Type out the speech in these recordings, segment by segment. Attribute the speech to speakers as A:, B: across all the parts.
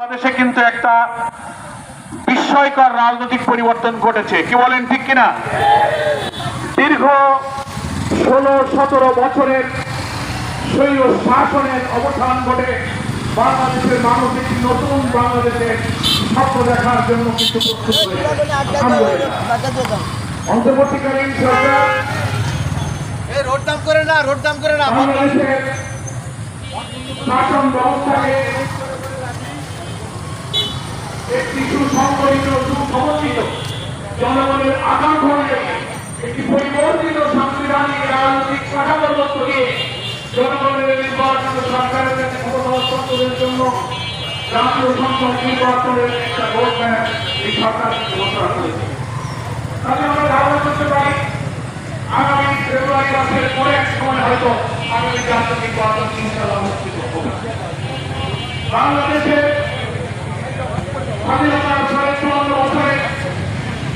A: বাংলাদেশে কিন্তু একটা বিস্ময়কর রাজনৈতিক পরিবর্তন ঘটেছে। কি বলেন ঠিক কিনা? দীর্ঘ ষোলো সতেরো বছরের শাসনের অবসান ঘটে বাংলাদেশের মানুষ একটি নতুন বাংলাদেশের স্বপ্ন দেখার জন্য কিছু প্রস্তুত অন্তর্বর্তীকালীন সরকার
B: রোড দাম করে না রোড দাম করে না
A: বাংলাদেশের শাসন ব্যবস্থাকে একটি সুসংগঠিত সুসমন্বিত জনগণের আকাঙ্ক্ষায় একটি পরিবর্তিত সাংবিধানিক রাজনৈতিক কাঠামোর মধ্য দিয়ে জনগণের নির্বাচিত সরকারের কাছে ক্ষমতা হস্তান্তরের জন্য জাতীয় সংসদ নির্বাচনের একটা রোডম্যাপ এই সরকার ঘোষণা করেছে। তাতে আমরা ধারণা করতে পারি, আগামী ফেব্রুয়ারি মাসের পরে এক সময় হয়তো আগামী জাতীয় নির্বাচন ইনশাল্লাহ অনুষ্ঠিত হবে। বাংলাদেশের স্বাধীনতার সাড়ে চুয়ান্ন বছরে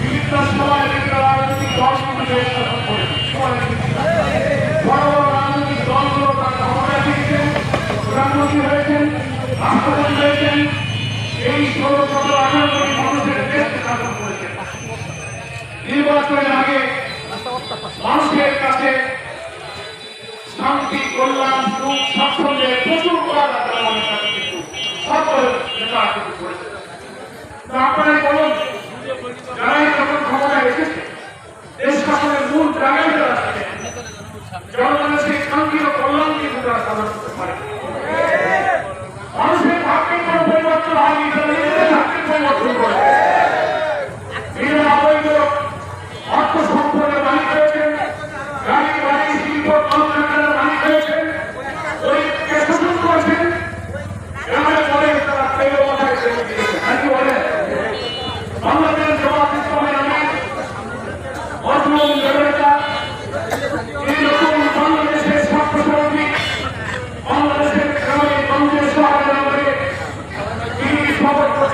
A: বিভিন্ন সময় বিভিন্ন রাজনৈতিক দলগুলো দেশ শাসন করেছে। বড় বড় রাজনৈতিক দলগুলো তার ক্ষমতায় ফিরেছেন প্রধানমন্ত্রী হয়েছেন রাষ্ট্রপতি হয়েছেন এই ষোলো সতেরো আঠারো কোটি মানুষের দেশকে শাসন করেছেন নির্বাচনের আগে মানুষের কাছে শান্তি, কল্যাণ, সুখ, স্বাচ্ছন্দ্যের প্রচুর করার আমাদের কাছে কিন্তু সকল নেতা কিন্তু করেছে তা আপনারাই বলুন যারাই যখন ক্ষমতায় এসেছে, দেশ শাসনের মূল জায়গায় যারা জনগণের সেই কাঙ্ক্ষিত কল্যাণ কিন্তু তারা করতে পারে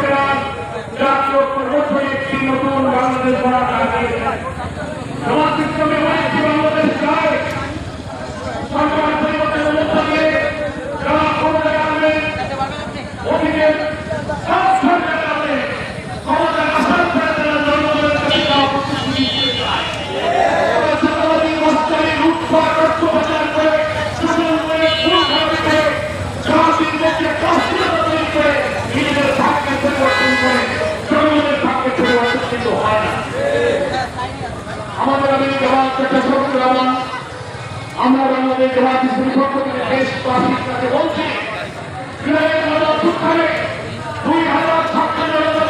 A: শপথ জাতীয় পূর্বক্ষণে একটি বাংলাদেশ গড়ার আগে সমাজ আমাদের আমি জবাব একটা ছোট্ট জবান আমরা আমাদের জবাব পক্ষ থেকে দেশবাসীর কাছে বলছি দুই হাজার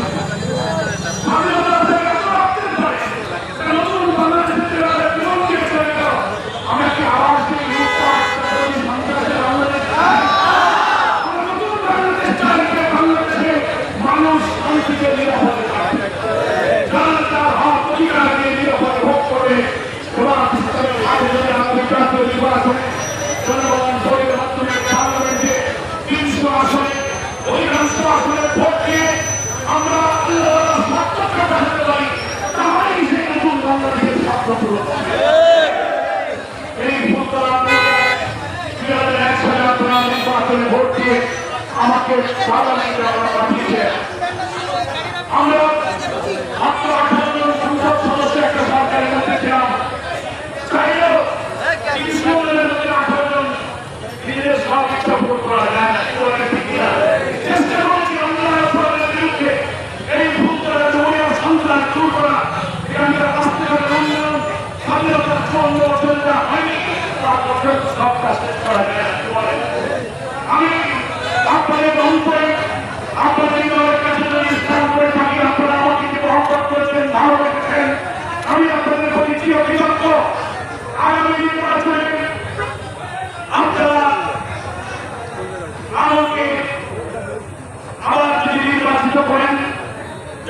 A: নির্বাচনে ভোট দিয়ে আমাকে পার্লামেন্টে আমরা পাঠিয়েছে। আমরা মাত্র আঠারো জন সংসদ সদস্য একটা সরকারের মধ্যে ছিলাম। চাইলেও তৃণমূলের করা যায়। চেষ্টা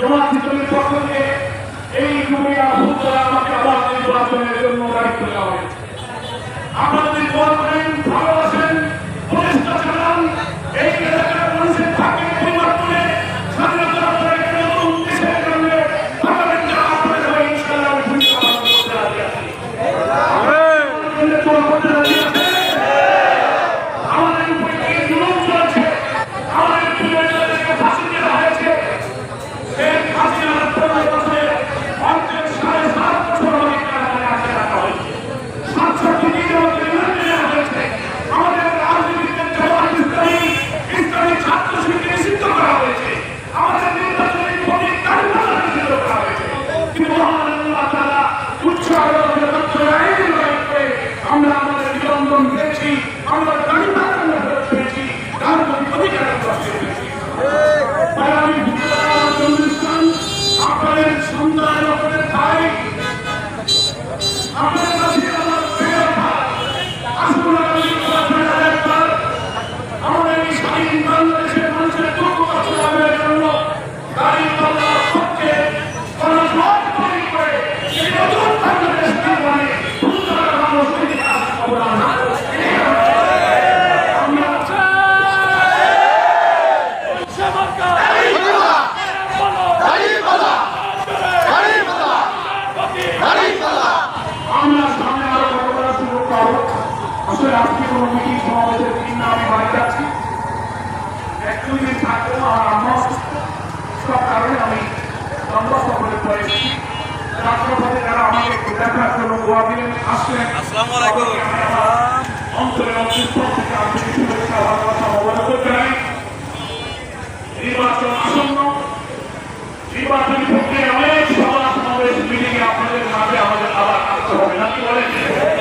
A: জমা খিচুড়ির পক্ষ থেকে এই জমি আহ্বান করে আমাকে আবার নির্বাচনের জন্য দায়িত্ব দেওয়া হয়েছে আপনাদের গভর্নমেন্ট ভালো দুদিন থাকব আমার আম্মা সব কারণে আমি লম্বা সফরে পড়েছি রাষ্ট্রপতি যারা আমাকে দেখার নির্বাচন আসন্ন নির্বাচনী প্রক্রিয়ায় অনেক সভা সমাবেশ মিটিংয়ে আপনাদের মাঝে আমাদের আবার আসতে হবে
B: না কি বলেন